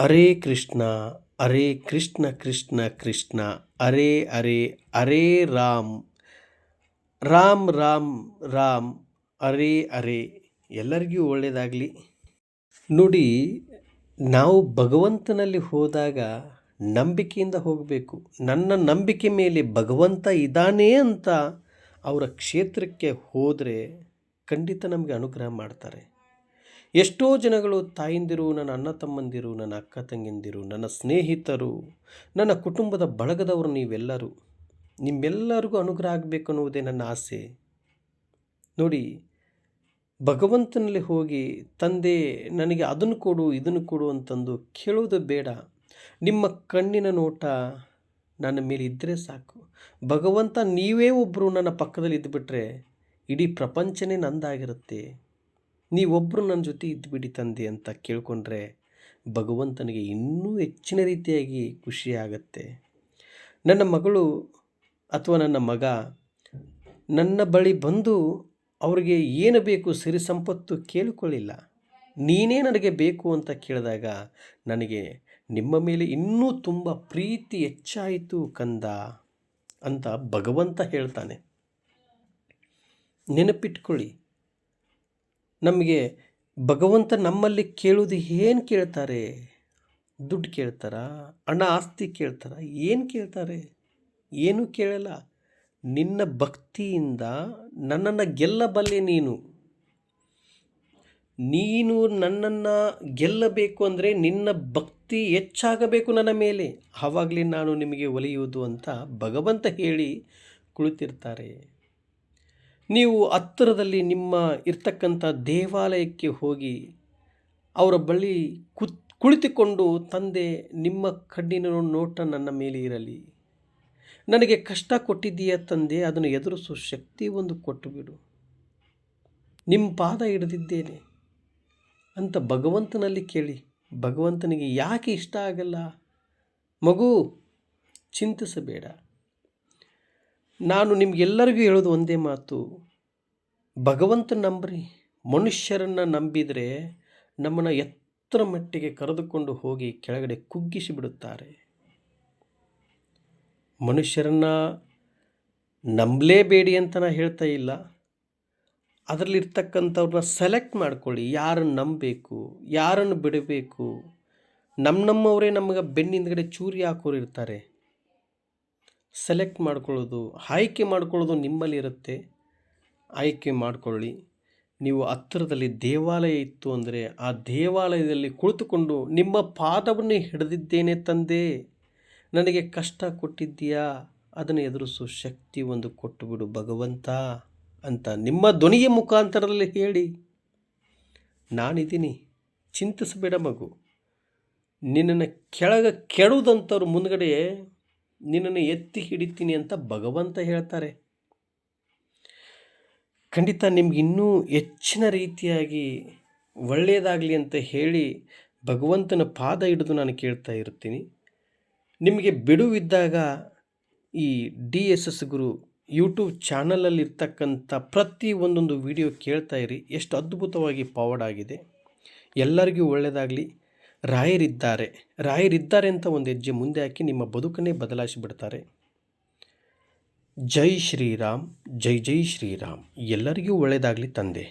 ಹರೇ ಕೃಷ್ಣ, ಅರೆ ಕೃಷ್ಣ ಕೃಷ್ಣ ಕೃಷ್ಣ, ಅರೆ ಅರೆ ಅರೆ ರಾಮ್ ರಾಮ್ ರಾಮ್ ರಾಮ್, ಅರೆ ಅರೆ. ಎಲ್ಲರಿಗೂ ಒಳ್ಳೆಯದಾಗಲಿ ನೋಡಿ, ನಾವು ಭಗವಂತನಲ್ಲಿ ಹೋದಾಗ ನಂಬಿಕೆಯಿಂದ ಹೋಗಬೇಕು. ನನ್ನ ನಂಬಿಕೆ ಮೇಲೆ ಭಗವಂತ ಇದ್ದಾನೆ ಅಂತ ಅವರ ಕ್ಷೇತ್ರಕ್ಕೆ ಹೋದರೆ ಖಂಡಿತ ನಮಗೆ ಅನುಗ್ರಹ ಮಾಡ್ತಾರೆ. ಎಷ್ಟೋ ಜನಗಳು ತಾಯಂದಿರು, ನನ್ನ ಅಣ್ಣ ತಮ್ಮಂದಿರು, ನನ್ನ ಅಕ್ಕ ತಂಗಿಂದಿರು, ನನ್ನ ಸ್ನೇಹಿತರು, ನನ್ನ ಕುಟುಂಬದ ಬಳಗದವರು ನೀವೆಲ್ಲರೂ, ನಿಮ್ಮೆಲ್ಲರಿಗೂ ಅನುಗ್ರಹ ಆಗಬೇಕು ಅನ್ನುವುದೇ ನನ್ನ ಆಸೆ. ನೋಡಿ, ಭಗವಂತನಲ್ಲಿ ಹೋಗಿ ತಂದೆ ನನಗೆ ಅದನ್ನು ಕೊಡು, ಇದನ್ನು ಕೊಡು ಅಂತಂದು ಕೇಳೋದು ಬೇಡ. ನಿಮ್ಮ ಕಣ್ಣಿನ ನೋಟ ನನ್ನ ಮೇಲೆ ಇದ್ದರೆ ಸಾಕು. ಭಗವಂತ ನೀವೇ ಒಬ್ಬರು ನನ್ನ ಪಕ್ಕದಲ್ಲಿ ಇದ್ದುಬಿಟ್ರೆ ಇಡೀ ಪ್ರಪಂಚನೇ ನಂದಾಗಿರುತ್ತೆ. ನೀವೊಬ್ಬರು ನನ್ನ ಜೊತೆ ಇದ್ದುಬಿಡಿ ತಂದೆ ಅಂತ ಕೇಳ್ಕೊಂಡ್ರೆ ಭಗವಂತನಿಗೆ ಇನ್ನೂ ಹೆಚ್ಚಿನ ರೀತಿಯಾಗಿ ಖುಷಿಯಾಗತ್ತೆ ನನ್ನ ಮಗಳು ಅಥವಾ ನನ್ನ ಮಗ ನನ್ನ ಬಳಿ ಬಂದು ಅವರಿಗೆ ಏನು ಬೇಕು ಸಿರಿ ಸಂಪತ್ತು ಕೇಳಿಕೊಳ್ಳಿಲ್ಲ. ನೀನೇ ನನಗೆ ಬೇಕು ಅಂತ ಕೇಳಿದಾಗ ನನಗೆ ನಿಮ್ಮ ಮೇಲೆ ಇನ್ನೂ ತುಂಬ ಪ್ರೀತಿ ಹೆಚ್ಚಾಯಿತು ಕಂದ ಅಂತ ಭಗವಂತ ಹೇಳ್ತಾನೆ. ನೆನಪಿಟ್ಕೊಳ್ಳಿ. ನಮಗೆ ಭಗವಂತ ನಮ್ಮಲ್ಲಿ ಕೇಳೋದು ಏನು ಕೇಳ್ತಾರೆ? ದುಡ್ಡು ಕೇಳ್ತಾರ? ಹಣ ಆಸ್ತಿ ಕೇಳ್ತಾರ? ಏನು ಕೇಳ್ತಾರೆ? ಏನೂ ಕೇಳಲ್ಲ. ನಿನ್ನ ಭಕ್ತಿಯಿಂದ ನನ್ನನ್ನು ಗೆಲ್ಲಬಲ್ಲೆ ನೀನು. ನೀನು ನನ್ನನ್ನು ಗೆಲ್ಲಬೇಕು ಅಂದರೆ ನಿನ್ನ ಭಕ್ತಿ ಹೆಚ್ಚಾಗಬೇಕು ನನ್ನ ಮೇಲೆ. ಆವಾಗಲೇ ನಾನು ನಿಮಗೆ ಒಲಿಯುವುದು ಅಂತ ಭಗವಂತ ಹೇಳಿ ಕುಳಿತಿರ್ತಾರೆ. ನೀವು ಹತ್ತಿರದಲ್ಲಿ ನಿಮ್ಮ ಇರ್ತಕ್ಕಂಥ ದೇವಾಲಯಕ್ಕೆ ಹೋಗಿ ಅವರ ಬಳಿ ಕುತ್, ಕುಳಿತುಕೊಂಡು ತಂದೆ ನಿಮ್ಮ ಕಣ್ಣಿನ ನೋಟ ನನ್ನ ಮೇಲೆ ಇರಲಿ. ನನಗೆ ಕಷ್ಟ ಕೊಟ್ಟಿದ್ದೀಯ ತಂದೆ, ಅದನ್ನು ಎದುರಿಸೋ ಶಕ್ತಿ ಒಂದು ಕೊಟ್ಟು ಬಿಡು. ನಿಮ್ಮ ಪಾದ ಹಿಡಿದಿದ್ದೇನೆ. ಅಂತ ಭಗವಂತನಲ್ಲಿ ಕೇಳಿ. ಭಗವಂತನಿಗೆ ಯಾಕೆ ಇಷ್ಟ ಆಗಲ್ಲ? ಮಗು, ಚಿಂತಿಸಬೇಡ. ನಾನು ನಿಮಗೆಲ್ಲರಿಗೂ ಹೇಳೋದು ಒಂದೇ ಮಾತು. ಭಗವಂತ ನಂಬ್ರಿ. ಮನುಷ್ಯರನ್ನು ನಂಬಿದರೆ ನಮ್ಮನ್ನು ಎತ್ತರ ಮಟ್ಟಿಗೆ ಕರೆದುಕೊಂಡು ಹೋಗಿ ಕೆಳಗಡೆ ಕುಗ್ಗಿಸಿ ಬಿಡುತ್ತಾರೆ. ಮನುಷ್ಯರನ್ನು ನಂಬಲೇಬೇಡಿ ಅಂತ ನಾನು ಹೇಳ್ತಾ ಇಲ್ಲ. ಅದರಲ್ಲಿರ್ತಕ್ಕಂಥವ್ರನ್ನ ಸೆಲೆಕ್ಟ್ ಮಾಡ್ಕೊಳ್ಳಿ. ಯಾರನ್ನು ನಂಬಬೇಕು, ಯಾರನ್ನು ಬಿಡಬೇಕು. ನಮ್ಮ ನಮ್ಮವರೇ ನಮಗೆ ಬೆನ್ನಿಂದಗಡೆ ಚೂರಿ ಹಾಕೋರು ಇರ್ತಾರೆ. ಸೆಲೆಕ್ಟ್ ಮಾಡ್ಕೊಳ್ಳೋದು, ಆಯ್ಕೆ ಮಾಡ್ಕೊಳ್ಳೋದು ನಿಮ್ಮಲ್ಲಿ ಇರುತ್ತೆ. ಆಯ್ಕೆ ಮಾಡಿಕೊಳ್ಳಿ. ನೀವು ಹತ್ತಿರದಲ್ಲಿ ದೇವಾಲಯ ಇತ್ತು ಅಂದರೆ ಆ ದೇವಾಲಯದಲ್ಲಿ ಕುಳಿತುಕೊಂಡು ನಿಮ್ಮ ಪಾದವನ್ನು ಹಿಡಿದಿದ್ದೇನೆ ತಂದೆ. ನನಗೆ ಕಷ್ಟ ಕೊಟ್ಟಿದ್ದೀಯಾ? ಅದನ್ನು ಎದುರಿಸೋ ಶಕ್ತಿ ಒಂದು ಕೊಟ್ಟುಬಿಡು ಭಗವಂತ ಅಂತ ನಿಮ್ಮ ಧ್ವನಿಯ ಮುಖಾಂತರದಲ್ಲಿ ಹೇಳಿ. ನಾನಿದ್ದೀನಿ. ಚಿಂತಿಸಬೇಡ ಮಗು. ನಿನ್ನನ್ನು ಕೆಳಗೆ ಕೆಡುವುದಂಥವ್ರು ಮುಂದ್ಗಡೆ ನಿನ್ನನ್ನು ಎತ್ತಿ ಹಿಡಿತೀನಿ ಅಂತ ಭಗವಂತ ಹೇಳ್ತಾರೆ. ಖಂಡಿತ ನಿಮ್ಗೆ ಇನ್ನೂ ಹೆಚ್ಚಿನ ರೀತಿಯಾಗಿ ಒಳ್ಳೆಯದಾಗಲಿ ಅಂತ ಹೇಳಿ ಭಗವಂತನ ಪಾದ ಹಿಡಿದು ನಾನು ಕೇಳ್ತಾ ಇರ್ತೀನಿ. ನಿಮಗೆ ಬಿಡುವಿದ್ದಾಗ ಈ D S S Guru YouTube ಚಾನಲಲ್ಲಿ ಇರ್ತಕ್ಕಂಥ ಪ್ರತಿ ಒಂದೊಂದು ವಿಡಿಯೋ ಕೇಳ್ತಾ ಇರಿ. ಎಷ್ಟು ಅದ್ಭುತವಾಗಿ ಪವರ್ಡ್ ಆಗಿದೆ. ಎಲ್ಲರಿಗೂ ಒಳ್ಳೆಯದಾಗಲಿ. ರಾಯರಿದ್ದಾರೆ. ರಾಯರಿದ್ದಾರೆ ಅಂತ ಒಂದು ಹೆಜ್ಜೆ ಮುಂದೆ ಹಾಕಿ ನಿಮ್ಮ ಬದುಕನ್ನೇ ಬದಲಾಯಿಸಿಬಿಡ್ತಾರೆ. ಜೈ ಶ್ರೀರಾಮ್, ಜೈ ಜೈ ಶ್ರೀರಾಮ್. ಎಲ್ಲರಿಗೂ ಒಳ್ಳೆಯದಾಗಲಿ ತಂದೆ.